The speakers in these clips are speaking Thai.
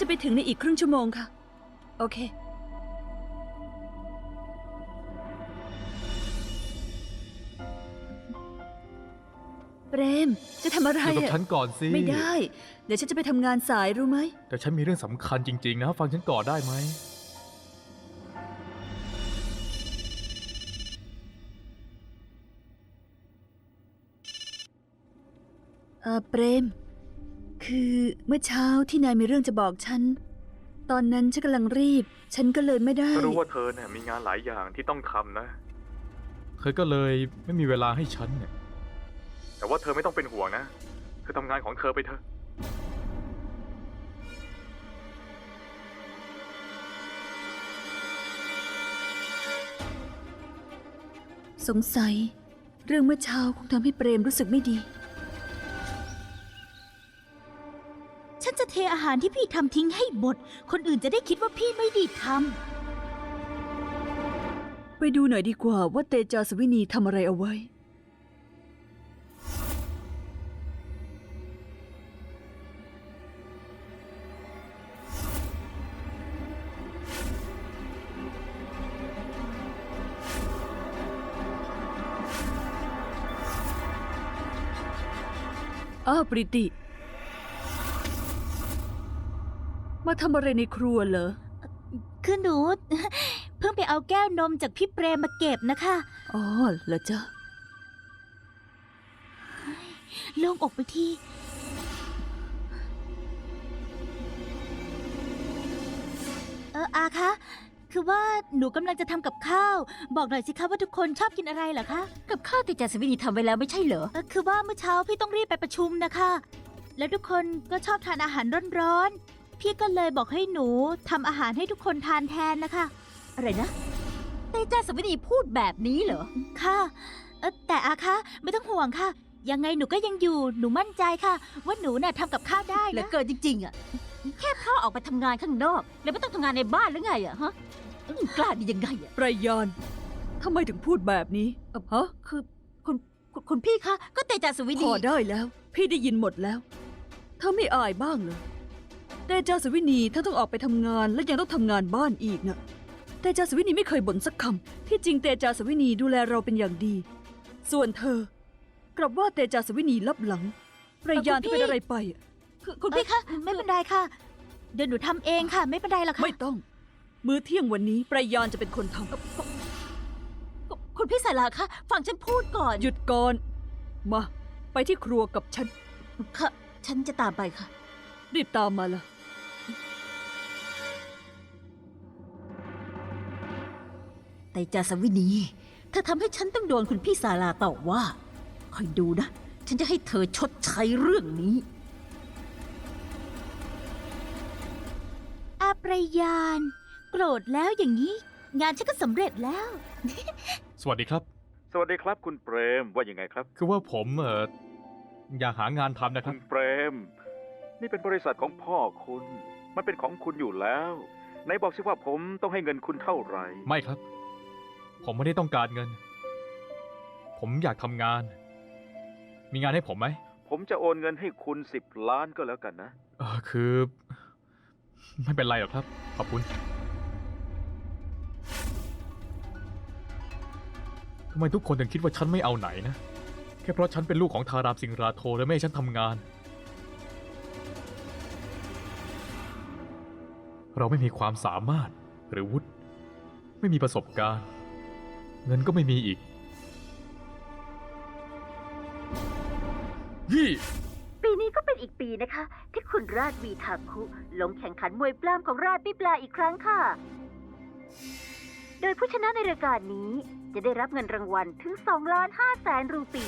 จะไปถึงในอีกครึ่งชั่วโมงค่ะ โอเค เปรม จะทำอะไรอยู่กับอะฉันก่อนสิ ไม่ได้ เดี๋ยวฉันจะไปทำงานสายรู้ไหม แต่ฉันมีเรื่องสำคัญจริง ๆ นะ ฟังฉันก่อนได้ไหม เออเปรม คือเมื่อเช้าที่นายมีเรื่องจะบอกฉัน ตอนนั้นฉันกำลังรีบ ฉันก็เลยไม่ได้ ก็รู้ว่าเธอเนี่ยมีงานหลายอย่างที่ต้องทำนะ เธอก็เลยไม่มีเวลาให้ฉันเนี่ย แต่ว่าเธอไม่ต้องเป็นห่วงนะ เธอทำงานของเธอไปเถอะ สงสัย เรื่องเมื่อเช้าคงทำให้เปรมรู้สึกไม่ดี เทอาหารที่พี่ทำทิ้งให้หมด คนอื่นจะได้คิดว่าพี่ไม่ดีทไปดูหน่อยดีกว่าว่าเตจาสวินีทำอะไรเอาไว้ อ้าวปริติ มาทำอะไรในครัวเหรอำคือหนู เพิ่งไปเอาแก้วนมจากพี่เปรมมาเก็บนะคะอ๋อเหรอจ๊ะ โล่งอกไปทีเอออาคะ คือว่าหนูกำลังจะทำกับข้าว บอกหน่อยสิคะว่าทุกคนชอบกินอะไรเหรอคะ กับข้าวติจาสวินีทำไว้แล้วไม่ใช่เหรอ เออคือว่าเมื่อเช้าพี่ต้องรีบไปประชุมนะคะ แล้วทุกคนก็ชอบทานอาหารร้อนๆ พี่ก็เลยบอกให้หนูทำอาหารให้ทุกคนทานแทนนะคะ อะไรนะเตจาสวินีพูดแบบนี้เหรอ ค่ะเออแต่อาคะไม่ต้องห่วงค่ะ ยังไงหนูก็ยังอยู่หนูมั่นใจค่ะ ว่าหนูน่ะทำกับข้าวได้เหลือนะเกินจริงๆอะ แค่พ่อออกไปทำงานข้างนอก แล้วไม่ต้องทำงานในบ้านหรือไงอะฮะอืมกล้าดียังไงอะ ประยานทำไมถึงพูดแบบนี้อะฮะคือคุณคุณคุณพี่คะ ก็เตจาสวิพนีอได้แล้ว พี่ได้ยินหมดแล้ว เธอไม่อายบ้างเลย แต่จาสวินีถ้าต้องออกไปทำงานและยังต้องทำงานบ้านอีกนะแต่จาสวินีไม่เคยบ่นสักคำที่จริงเตจาสวินีดูแลเราเป็นอย่างดี ส่วนเธอ กลับว่าเตจาสวินีลับหลังประยานเธอเป็นอะไรไปอะคือคุณพี่คะไม่เป็นไรค่ะ เดี๋ยวหนูทำเองค่ะ ไม่เป็นไรหรอกค่ะไม่ต้อง มื้อเที่ยงวันนี้ประยานจะเป็นคนทำคุณคุณพี่สาราคะฟังฉันพูดก่อนหยุดก่อน มา ไปที่ครัวกับฉัน ค่ะ ฉันจะตามไปค่ะ รีบตามมาละเตจาสวินีเธอทำให้ฉันต้องโดนคุณพี่สาราต่อว่า คอยดูนะ ฉันจะให้เธอชดใช้เรื่องนี้ อาประยาน โกรธแล้วอย่างนี้ งานฉันก็สำเร็จแล้ว สวัสดีครับ สวัสดีครับคุณเปรมว่ายังไงครับ คือว่าผมเอออยากหางานทำนะคคุรับ ณเปรม นี่เป็นบริษัทของพ่อคุณ มันเป็นของคุณอยู่แล้วไหนบอกสิว่าผมต้องให้เงินคุณเท่าไหร่ ไม่ครับ ผมไม่ได้ต้องการเงิน ผมอยากทำงาน มีงานให้ผมไหม ผมจะโอนเงินให้คุณสิบล้านก็แล้วกันนะ เออคือ ไม่เป็นไรหรอกครับ ขอบคุณทำไมทุกคนถึงคิดว่าฉันไม่เอาไหนนะ แค่เพราะฉันเป็นลูกของทารามสิงราโทและไม่ให้ฉันทำงาน เราไม่มีความสามารถหรือวุฒิไม่มีประสบการณ์ เงินก็ไม่มีอีกยี่ปีนี้ก็เป็นอีกปีนะคะ ที่คุณราชวีทาคุ ลงแข่งขันมวยปล้ำของราชปิปลาอีกครั้งค่ะ โดยผู้ชนะในรายการนี้จะได้รับเงินรางวัลถึง2ล้าน5แสนรูปี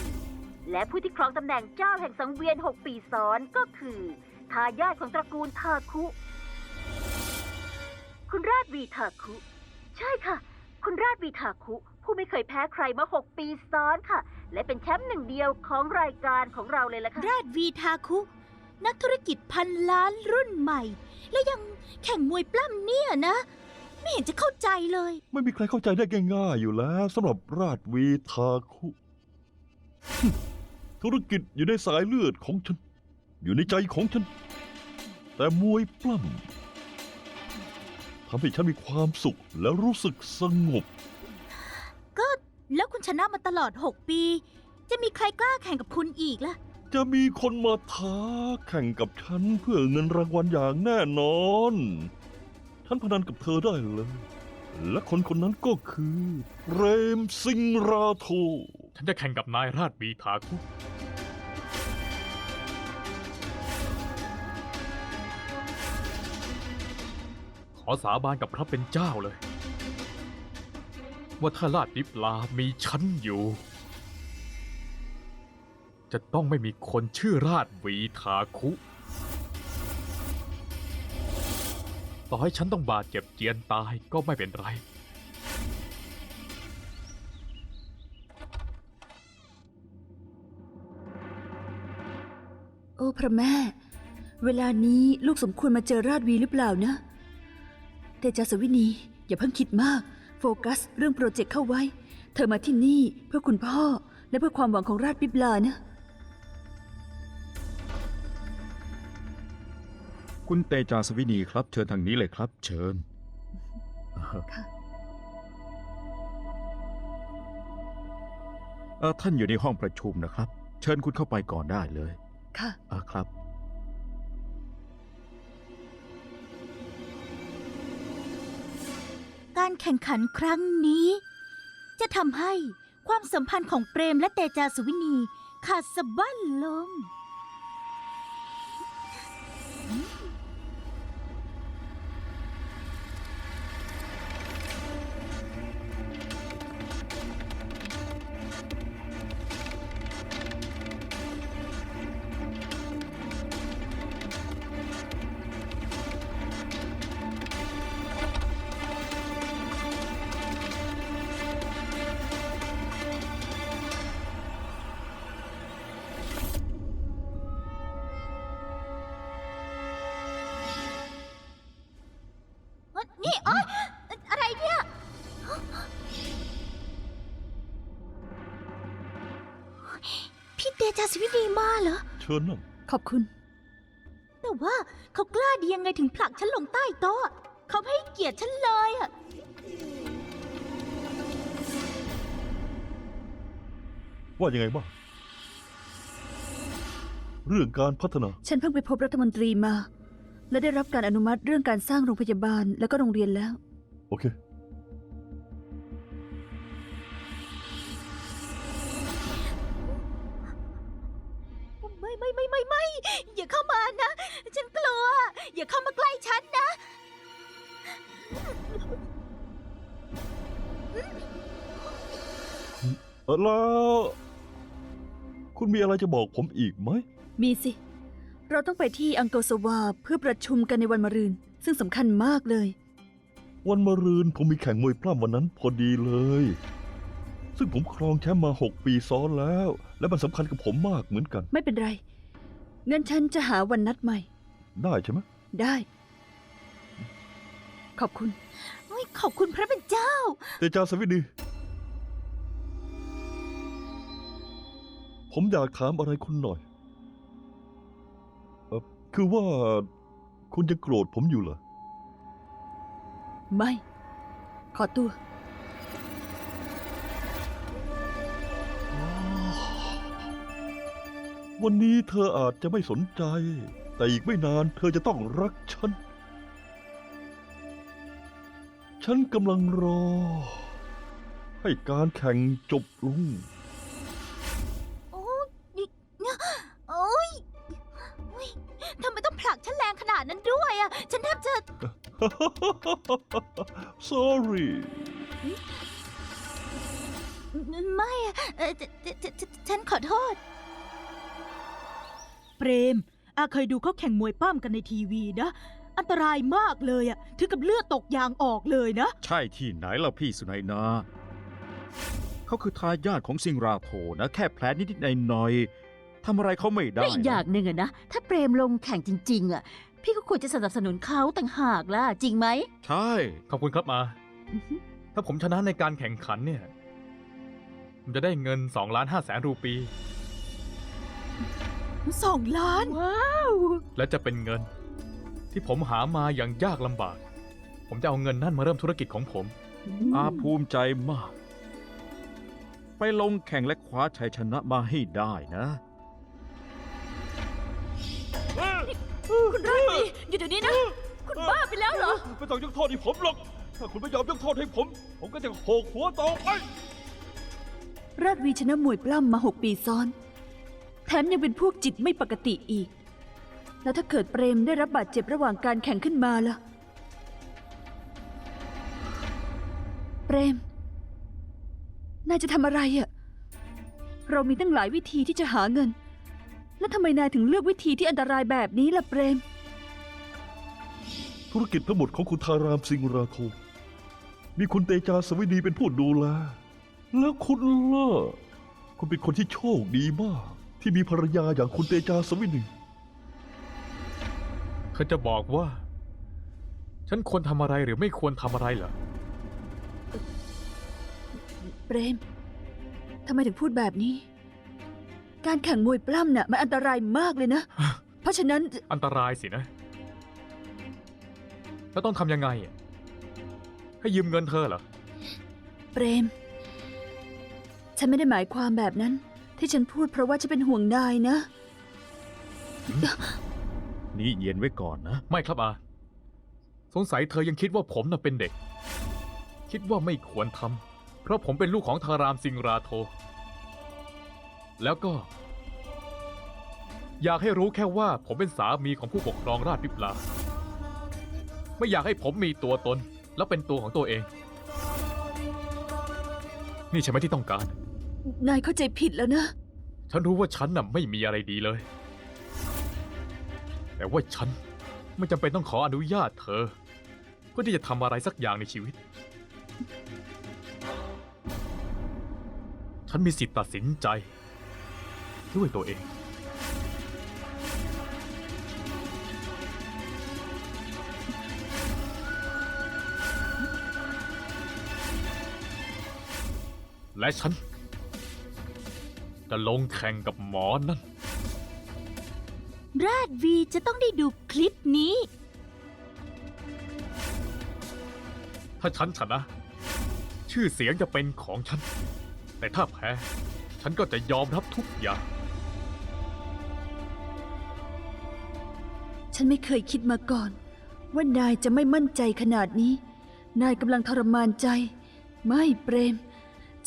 และผู้ที่ครองตำแหน่งเจ้าแห่งสังเวียน 6 ปีซ้อนก็คือทายาทของตระกูลทาคุ คุณราชวีทาคุ ใช่ค่ะ คุณราชวีทาคุ ผู้ไม่เคยแพ้ใครมา6ปีซ้อนค่ะ และเป็นแชมป์หนึ่งเดียวของรายการของเราเลยล่ะค่ะ ราชวีทาคุ นักธุรกิจพันล้านรุ่นใหม่ และยังแข่งมวยปล้ำเนี่ยนะ ไม่เห็นจะเข้าใจเลย ไม่มีใครเข้าใจได้ง่ายๆอยู่แล้วสำหรับราชวีทาคุ ธุรกิจอยู่ในสายเลือดของฉัน อยู่ในใจของฉัน แต่มวยปล้ ทำให้ฉันมีความสุขและรู้สึกสงบ ก็แล้วคุณชนะมาตลอด 6 ปี จะมีใครกล้าแข่งกับคุณอีกล่ะ จะมีคนมาท้าแข่งกับฉันเพื่อเงินรางวัลอย่างแน่นอน ฉันพนันกับเธอได้เลย และคนคนนั้นก็คือ เรมซิงราโท ฉันจะแข่งกับนายราชวีทาคุ ขอสาบานกับพระเป็นเจ้าเลย ว่าถ้าราชดิบลามีฉันอยู่ จะต้องไม่มีคนชื่อราชวีทาคุ ต่อให้ฉันต้องบาดเจ็บเจียนตายก็ไม่เป็นไร โอ้พระแม่ เวลานี้ลูกสมควรมาเจอราชวีหรือเปล่านะ เตจาสวินี อย่าเพิ่งคิดมาก โฟกัส เรื่องโปรเจกต์เข้าไว้ เธอมาที่นี่เพื่อคุณพ่อ และเพื่อความหวังของราชบิบลานะ คุณเตจาสวินีครับ เชิญทางนี้เลยครับ เชิญ ค่ะ เออท่านอยู่ในห้องประชุมนะครับ เชิญคุณเข้าไปก่อนได้เลยค่ะ อ่าครับ การแข่งขันครั้งนี้ จะทำให้ความสัมพันธ์ของเปรมและเตจาสุวินีขาดสะบั้นลง พี่เตจาสวินีมาเหรอ เชิญนั่งขอบคุณ แต่ว่าเขากล้าดียังไงถึงผลักฉันลงใต้โต๊ะ เขาไม่ให้เกียรติฉันเลยอะว่ายังไงบ้างเรื่องการพัฒนา ฉันเพิ่งไปพบรัฐมนตรีมา และได้รับการอนุมัติเรื่องการสร้างโรงพยาบาลและก็โรงเรียนแล้ว โอเค อย่าเข้ามานะ ฉันกลัว อย่าเข้ามาใกล้ฉันนะเออแล้ว คุณมีอะไรจะบอกผมอีกไหม มีสิ เราต้องไปที่อังโกสวาเพื่อประชุมกันในวันมะรืน ซึ่งสำคัญมากเลย วันมะรืนผมมีแข่งมวยปล้ำวันนั้นพอดีเลย ซึ่งผมครองแชมป์มา 6 ปีซ้อนแล้ว และมันสำคัญกับผมมากเหมือนกัน ไม่เป็นไร งั้นฉันจะหาวันนัดใหม่ ได้ใช่ไหมได้ ขอบคุณ โอ้ยขอบคุณพระเป็นเจ้า เตจาสวินีผมอยากถามอะไรคุณหน่อยเออคือว่าคุณจะโกรธผมอยู่เหรอ ไม่ ขอตัว วันนี้เธออาจจะไม่สนใจ แต่อีกไม่นานเธอจะต้องรักฉัน ฉันกำลังรอ ให้การแข่งจบลง โอ้ยโอ้ยโอ้ยทำไมต้องผลักฉันแรงขนาดนั้นด้วยอะฉันแทบจะ sorry ไม่อะเอ่อฉฉฉฉฉันขอโทษ เปรมอาเคยดูเขาแข่งมวยปั้มกันในทีวีนะ อันตรายมากเลยอะถึงกับเลือดตกยางออกเลยนะ ใช่ที่ไหนล่ะพี่สุนัยนา เขาคือทายาทของซิงราโทนะ แค่แผลนิดๆหน่อยๆทำอะไรเขาไม่ได้และอีกอย่างนะหนึ่งอะนะ ถ้าเปรมลงแข่งจริง ๆอะพี่ก็ควรจะสนับสนุนเขาต่างหากล่ะ จริงไหม ใช่ ขอบคุณครับมาอือฮึ ถ้าผมชนะในการแข่งขันเนี่ยผมจะได้เงิน2ล้าน5แสนรูปี สองล้าน ว้าว และจะเป็นเงิน ที่ผมหามาอย่างยากลำบากผผมจะเอาเงินนั่นมาเริ่มธุรกิจของผม อาภูมิใจมาก ไปลงแข่งและคว้าชัยชนะมาให้ได้นะ คุณราชวีหยุดเดี๋ยวนี้นะ คุณบ้าไปแล้วเหรอ ไม่ต้องยกโทษให้ผมหรอก ถ้าคุณไม่ยอมยกโทษให้ผม ผมก็จะโขกหัวต่อไป ราชวีชนะมวยปล้ำมาหกปีซ้อนแถมยังเป็นพวกจิตไม่ปกติอีก แล้วถ้าเกิดเปรมได้รับบาดเจ็บระหว่างการแข่งขึ้นมาล่ะ เปรม นายจะทำอะไรอะ่ะเรามีตั้งหลายวิธีที่จะหาเงิน แล้วทำไมนายถึงเลือกวิธีที่อันตรายแบบนี้ล่ะเปรม ธุรกิจทั้งหมดของคุณทารามสิงราโทมีคุณเตจาสวินีเป็นผู้ดูแลแล้วคุณล่ะคุณเป็นคนที่โชคดีมาก ที่มีภรรยาอย่างคุณเตจาสวินีเธอจะบอกว่า ฉันควรทำอะไรหรือไม่ควรทำอะไรเหรอ เปรม ทำไมถึงพูดแบบนี้ การแข่งมวยปล้ำน่ะมันอันตรายมากเลยนะ เพราะฉะนั้น อันตรายสินะ แล้วต้องทำยังไงอะให้ยืมเงินเธอเหรอ เปรม ฉันไม่ได้หมายความแบบนั้น ที่ฉันพูดเพราะว่าฉันเป็นห่วงนายนะ นี่เย็นไว้ก่อนนะ ไม่ครับอา สงสัยเธอยังคิดว่าผมน่ะเป็นเด็ก คิดว่าไม่ควรทำเพราะผมเป็นลูกของทารามสิงราโท แล้วก็ อยากให้รู้แค่ว่าผมเป็นสามีของผู้ปกครองราชวิปลา ไม่อยากให้ผมมีตัวตน และเป็นตัวของตัวเอง นี่ใช่ไหมที่ต้องการ นายเข้าใจผิดแล้วนะ ฉันรู้ว่าฉันน่ะไม่มีอะไรดีเลย แต่ว่าฉันไม่จำเป็นต้องขออนุญาตเธอ เพื่อที่จะทำอะไรสักอย่างในชีวิต ฉันมีสิทธิ์ตัดสินใจ ด้วยตัวเอง และฉัน จะลงแข่งกับหมอนั่น ราชวีจะต้องได้ดูคลิปนี้ ถ้าฉันชนะ ชื่อเสียงจะเป็นของฉัน แต่ถ้าแพ้ ฉันก็จะยอมรับทุกอย่าง ฉันไม่เคยคิดมาก่อน ว่านายจะไม่มั่นใจขนาดนี้ นายกำลังทรมานใจ ไม่เปรม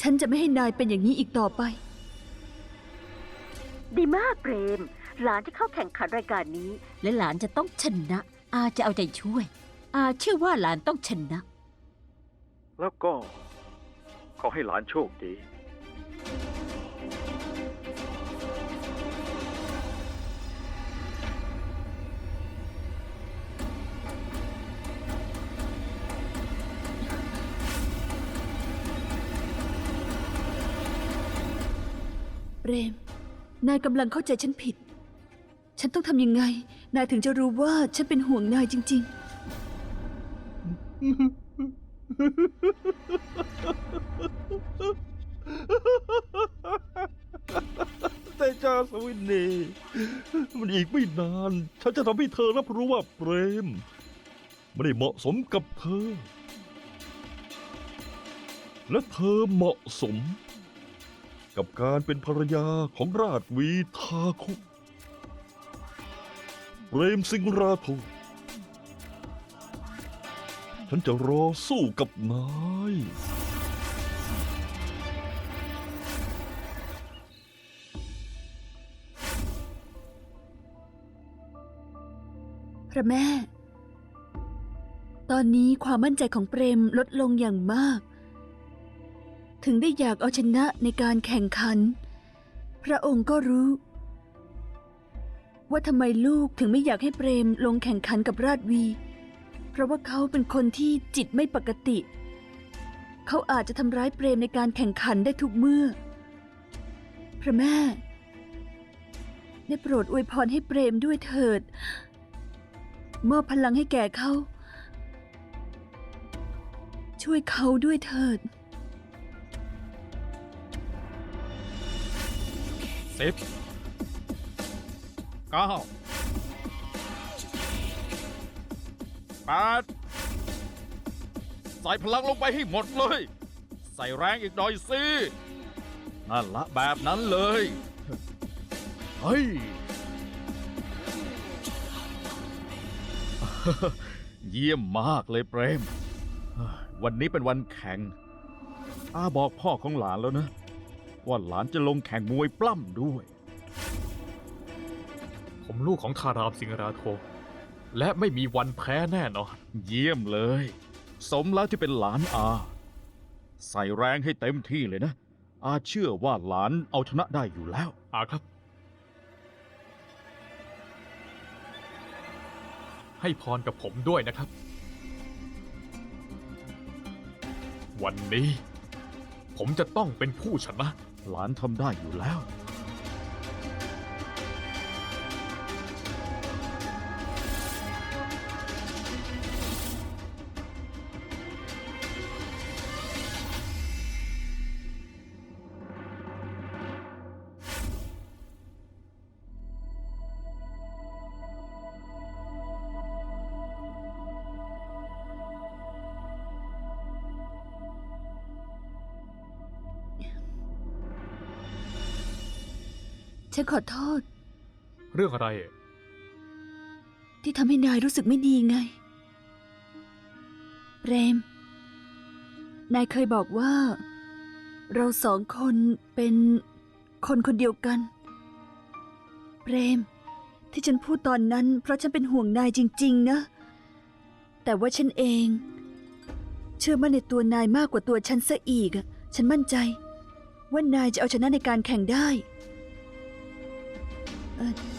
ฉันจะไม่ให้นายเป็นอย่างนี้อีกต่อไป ดีมากเปรม หลานจะเข้าแข่งขันรายการนี้ และหลานจะต้องชนะ อาจะเอาใจช่วย อาเชื่อว่าหลานต้องชนะ แล้วก็ ขอให้หลานโชคดี เปรม นายกำลังเข้าใจฉันผิด ฉันต้องทำยังไง นายถึงจะรู้ว่าฉันเป็นห่วงนายจริงๆเตจาสวินีมันอีกไม่นาน ฉันจะทำให้เธอรับรู้ว่าเปรมไม่ได้เหมาะสมกับเธอ และเธอเหมาะสม กับการเป็นภรรยาของราชวีทาคุเรมสิงห์ราโทฉันจะรอสู้กับนาย พระแม่ ตอนนี้ความมั่นใจของเปรมลดลงอย่างมาก ถึงได้อยากเอาชนะในการแข่งขัน พระองค์ก็รู้ ว่าทำไมลูกถึงไม่อยากให้เปรมลงแข่งขันกับราชวี เพราะว่าเขาเป็นคนที่จิตไม่ปกติ เขาอาจจะทำร้ายเปรมในการแข่งขันได้ทุกเมื่อ พระแม่ ได้โปรดอวยพรให้เปรมด้วยเถิด มอบพลังให้แก่เขา ช่วยเขาด้วยเถิด สิบเก้าแปดใส่พลังลงไปให้หมดเลย ใส่แรงอีกหน่อยสิ นั่นละแบบนั้นเลย เฮ้ย เยี่ยมมากเลยเปรม วันนี้เป็นวันแข่งอาบอกพ่อของหลานแล้วนะ ว่าหลานจะลงแข่งมวยปล้ำด้วย ผมลูกของทารามสิงหราโท และไม่มีวันแพ้แน่นอน เยี่ยมเลย สมแล้วที่เป็นหลานอา ใส่แรงให้เต็มที่เลยนะ อาเชื่อว่าหลานเอาชนะได้อยู่แล้ว อาครับ ให้พรกับผมด้วยนะครับ วันนี้ ผมจะต้องเป็นผู้ชนะ หลานทำได้อยู่แล้ว ฉันขอโทษ เรื่องอะไร ที่ทำให้นายรู้สึกไม่ดีไง เปรม นายเคยบอกว่า เราสองคนเป็นคนคนเดียวกัน เปรม ที่ฉันพูดตอนนั้นเพราะฉันเป็นห่วงนายจริง ๆ นะ แต่ว่าฉันเอง เชื่อมั่นในตัวนายมากกว่าตัวฉันซะอีกอะฉันมั่นใจ ว่านายจะเอาชนะในการแข่งได้ เ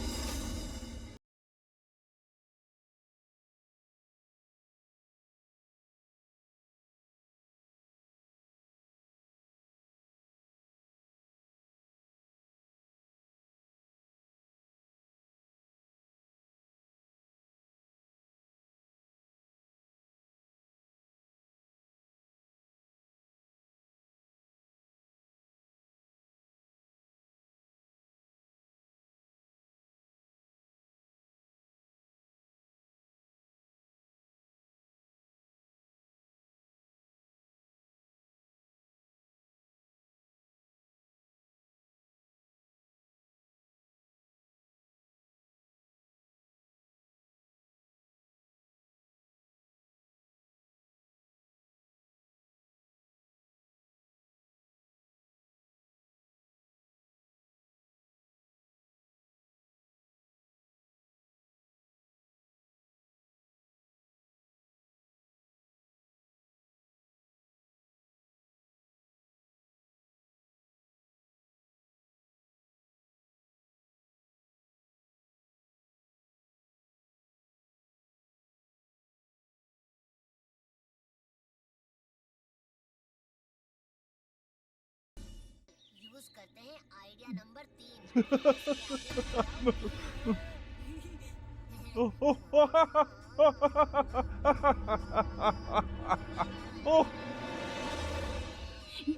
อ่อ यूज करते हैं idea number तीन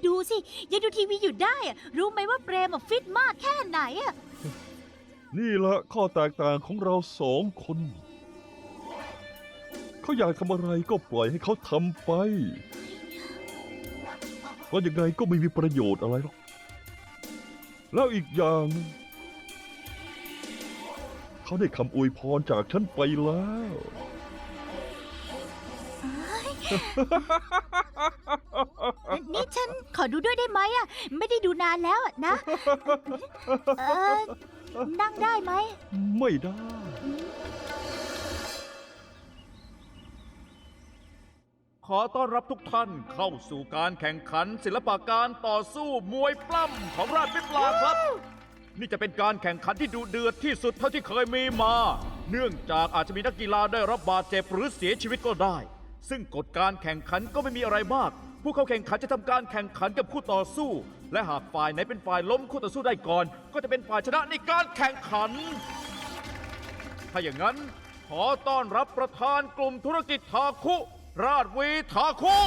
ดูสิ ยังดูทีวีอยู่ได้อะรู้ไหมว่าเปรมอะฟิตมากแค่ไหนอะ นี่ละข้อแตกต่างของเราสองคน เขาอยากทำอะไรก็ปล่อยให้เขาทำไปเพราะยังไงก็ไม่มีประโยชน์อะไรหรอก แล้วอีกอย่างหนึ่งเขาได้คำอวยพรจากฉันไปแล้ว นี่ฉันขอดูด้วยได้ไหมอะไม่ได้ดูนานแล้วอะนะ เออนั่งได้ไหม ไม่ได้ ขอต้อนรับทุกท่านเข้าสู่การแข่งขัน ศิลปะการต่อสู้มวยปล้ำของราชวิปลาครับ นี่จะเป็นการแข่งขันที่ดุเดือดที่สุดเท่าที่เคยมีมา เนื่องจากอาจจะมีนักกีฬาได้รับบาดเจ็บหรือเสียชีวิตก็ได้ ซึ่งกฎการแข่งขันก็ไม่มีอะไรมาก ผู้เข้าแข่งขันจะทำการแข่งขันกับคู่ต่อสู้ และหากฝ่ายไหนเป็นฝ่ายล้มคู่ต่อสู้ได้ก่อน ก็จะเป็นฝ่ายชนะในการแข่งขัน ถ้าอย่างนั้น ขอต้อนรับประธานกลุ่มธุรกิจทาคุ ราชวีทาคุ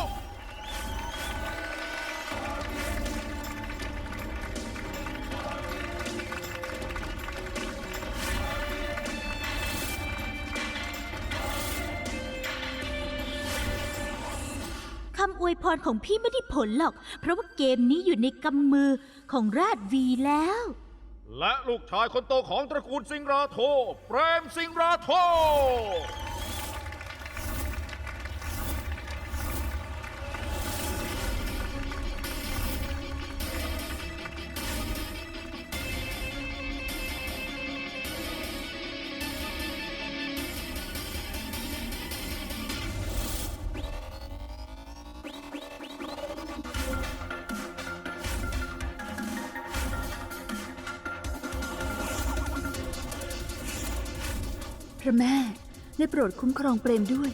คำอวยพรของพี่ไม่ได้ผลหรอก เพราะว่าเกมนี้อยู่ในกำมือของราชวีแล้ว และลูกชายคนโตของตระกูลสิงห์ราโท เปรมสิงห์ราโท ระแม่ ได้โปรดคุ้มครองเปรมด้วย